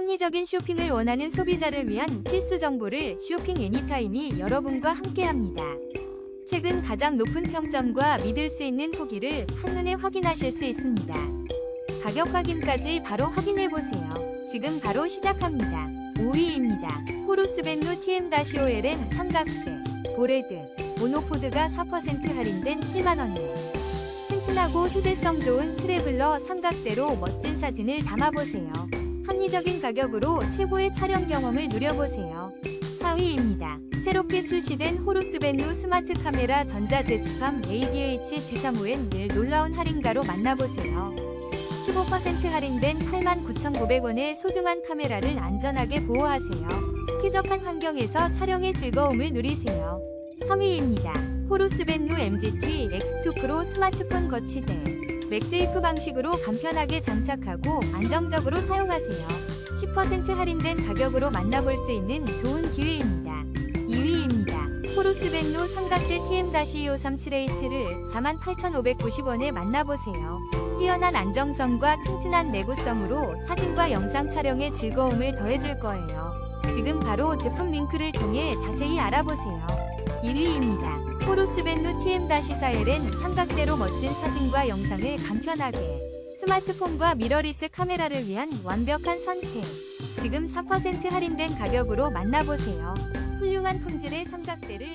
합리적인 쇼핑을 원하는 소비자를 위한 필수 정보를 쇼핑 애니타임이 여러분과 함께합니다. 최근 가장 높은 평점과 믿을 수 있는 후기를 한눈에 확인하실 수 있습니다. 가격 확인까지 바로 확인해 보세요. 지금 바로 시작합니다. 5위입니다. 호루스벤누 TM-OLN 삼각대 보레드 모노포드가 4% 할인된 7만원에 튼튼하고 휴대성 좋은 트래블러 삼각대로 멋진 사진을 담아보세요. 합리적인 가격으로 최고의 촬영 경험을 누려보세요. 4위입니다. 새롭게 출시된 호루스벤누 스마트 카메라 전자 제스팜 ADH G35N을 놀라운 할인가로 만나보세요. 15% 할인된 89,900원의 소중한 카메라를 안전하게 보호하세요. 쾌적한 환경에서 촬영의 즐거움을 누리세요. 3위입니다. 호루스벤누 MGT X2 프로 스마트폰 거치대 맥세이프 방식으로 간편하게 장착하고 안정적으로 사용하세요. 10% 할인된 가격으로 만나볼 수 있는 좋은 기회입니다. 2위입니다. 호루스벤누 삼각대 TM-2537H를 48,590원에 만나보세요. 뛰어난 안정성과 튼튼한 내구성으로 사진과 영상 촬영에 즐거움을 더해줄 거예요. 지금 바로 제품 링크를 통해 자세히 알아보세요. 1위입니다. 호루스벤누 TM-4LN 삼각대로 멋진 사진과 영상을 간편하게 스마트폰과 미러리스 카메라를 위한 완벽한 선택. 지금 4% 할인된 가격으로 만나보세요. 훌륭한 품질의 삼각대를